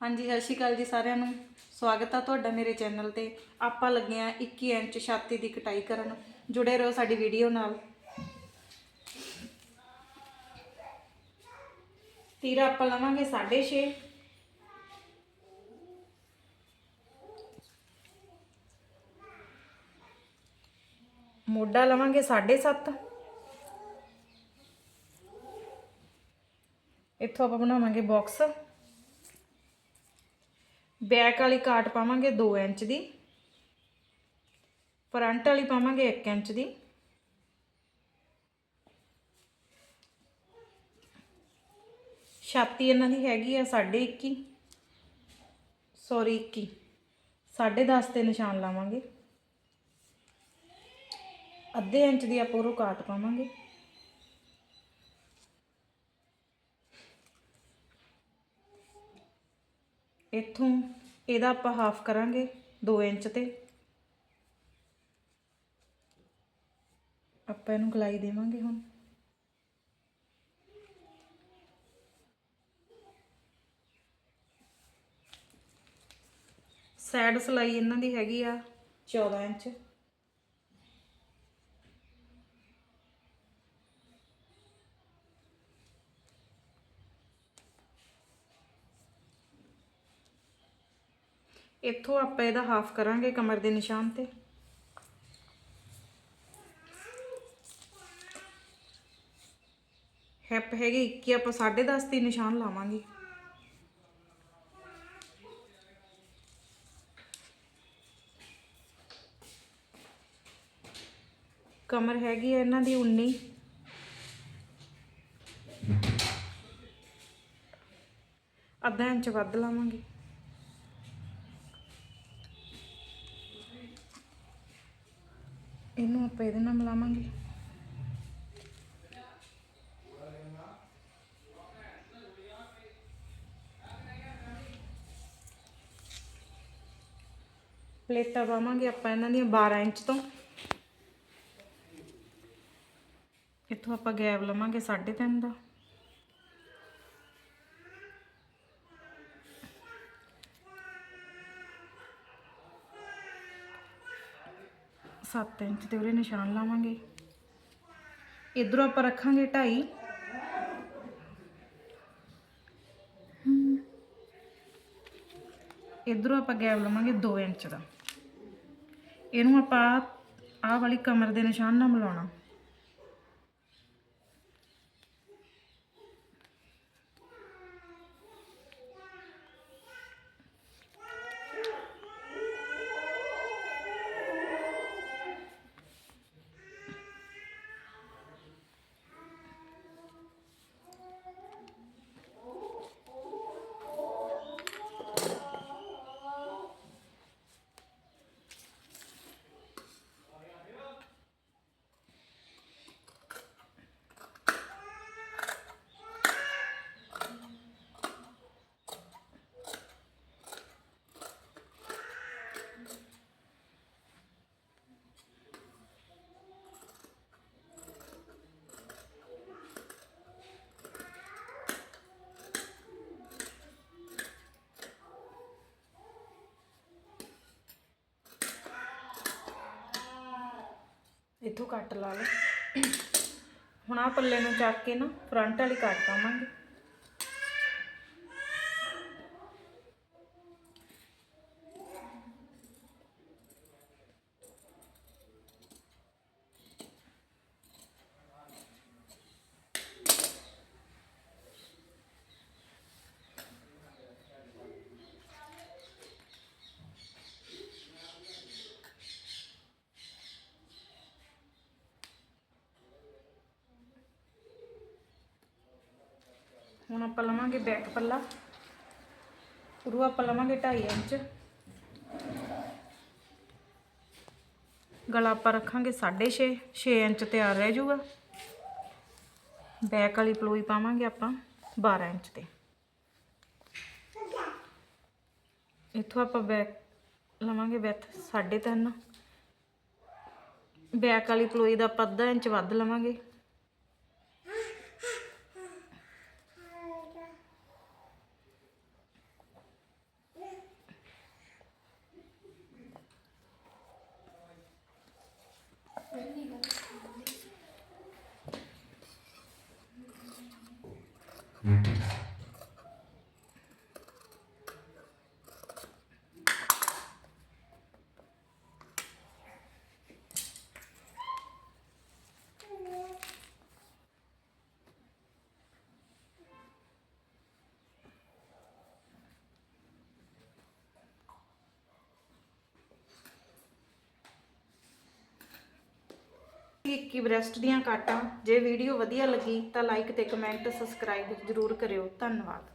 ਹਾਂਜੀ, ਸਤਿ ਸ਼੍ਰੀ ਅਕਾਲ ਜੀ ਸਾਰਿਆਂ ਨੂੰ। ਸਵਾਗਤ ਆ ਤੁਹਾਡਾ ਮੇਰੇ ਚੈਨਲ ਤੇ। ਆਪਾਂ ਲੱਗੇ ਆ 21 ਇੰਚ ਛਾਤੀ ਦੀ ਕਟਾਈ ਕਰਨ। ਜੁੜੇ ਰਹੋ ਸਾਡੀ ਵੀਡੀਓ ਨਾਲ। ਤੀਰਾ ਆਪਾਂ ਲਵਾਂਗੇ 6.5 ਮੋਢਾ ਲਵਾਂਗੇ 7.5 ਇੱਥੋਂ ਆਪਾਂ ਬਣਾਵਾਂਗੇ ਬਾਕਸ ਬੈਕ ਵਾਲੀ ਕਾਟ ਪਾਵਾਂਗੇ 2 ਇੰਚ ਦੀ। ਫਰੰਟ ਵਾਲੀ ਪਾਵਾਂਗੇ 1 ਇੰਚ ਦੀ। ਛਾਤੀ ਇਹਨਾਂ ਦੀ ਹੈਗੀ ਆ 21.5 ਸੌਰੀ 21 10.5 ਤੇ ਨਿਸ਼ਾਨ ਲਾਵਾਂਗੇ। ਅੱਧੇ ਇੰਚ ਦੀ ਆਪਾਂ ਉਹ ਕਾਟ ਪਾਵਾਂਗੇ। ਇੱਥੋਂ ਇਹਦਾ ਆਪਾਂ ਹਾਫ ਕਰਾਂਗੇ 2 ਇੰਚ ਤੇ। ਆਪਾਂ ਇਹਨੂੰ ਗਲਾਈ ਦੇਵਾਂਗੇ ਹੁਣ। ਸਾਈਡ ਸਲਾਈ ਇਹਨਾਂ ਦੀ ਹੈਗੀ ਆ 14 ਇੰਚ। ਇੱਥੋਂ ਆਪਾਂ ਇਹਦਾ ਹਾਫ ਕਰਾਂਗੇ ਕਮਰ ਦੇ ਨਿਸ਼ਾਨ ਤੇ। ਹੈਪ ਹੈਗੀ 21 ਆਪਾਂ 10.5 ਦੀ ਨਿਸ਼ਾਨ ਲਾਵਾਂਗੇ। ਕਮਰ ਹੈਗੀ ਹੈ ਇਹਨਾਂ ਦੀ 19 ਅੱਧਾ ਇੰਚ ਵੱਧ ਲਾਵਾਂਗੇ। ਇਹਨੂੰ ਆਪਾਂ ਇਹਦੇ ਨਾਲ ਮਿਲਾਵਾਂਗੇ। ਪਲੇਟਾਂ ਪਾਵਾਂਗੇ ਆਪਾਂ ਇਹਨਾਂ ਦੀਆਂ 12 ਇੰਚ ਤੋਂ। ਇੱਥੋਂ ਆਪਾਂ ਗੈਪ ਲਵਾਂਗੇ 3.5 ਦਾ। ਸੱਤ ਇੰਚ ਤੇ ਉਹਦੇ ਨਿਸ਼ਾਨ ਲਾਵਾਂਗੇ। ਇਧਰੋਂ ਆਪਾਂ ਰੱਖਾਂਗੇ 2.5 ਇਧਰੋਂ ਆਪਾਂ ਗੈਪ ਲਵਾਂਗੇ 2 ਇੰਚ ਦਾ। ਇਹਨੂੰ ਆਪਾਂ ਆਹ ਵਾਲੀ ਕਮਰ ਦੇ ਨਿਸ਼ਾਨ ਨਾਲ ਮਿਲਾਉਣਾ। ਇੱਥੋਂ ਕੱਟ ਲਾ ਲਓ। ਹੁਣ ਆ ਪੱਲੇ ਨੂੰ ਚੱਕ ਕੇ ਨਾ ਫਰੰਟ ਵਾਲੀ ਕੱਟ ਪਾਵਾਂਗੇ ਹੁਣ ਆਪਾਂ ਲਵਾਂਗੇ ਬੈਕ ਪੱਲਾ। ਉਰੂ ਆਪਾਂ ਲਵਾਂਗੇ 2.5 ਇੰਚ। ਗਲਾ ਆਪਾਂ ਰੱਖਾਂਗੇ 6.5 6 ਇੰਚ ਤਿਆਰ ਰਹਿ ਜਾਊਗਾ। ਬੈਕ ਵਾਲੀ ਪਲੋਈ ਪਾਵਾਂਗੇ ਆਪਾਂ 12 ਇੰਚ ਤੇ। ਇੱਥੋਂ ਆਪਾਂ ਬੈਕ ਲਵਾਂਗੇ ਬੈਥ 3.5 ਬੈਕ ਵਾਲੀ ਪਲੋਈ ਦਾ ਆਪਾਂ ਅੱਧਾ ਇੰਚ ਵੱਧ ਲਵਾਂਗੇ। Mm-hmm. ਇੱਕੀ ਬ੍ਰੈਸਟ ਦੀਆਂ ਕਾਟਾਂ। ਜੇ ਵੀਡੀਓ ਵਧੀਆ ਲੱਗੀ ਤਾਂ ਲਾਈਕ ਤੇ ਕਮੈਂਟ ਸਬਸਕ੍ਰਾਈਬ ਜ਼ਰੂਰ ਕਰਿਓ। ਧੰਨਵਾਦ।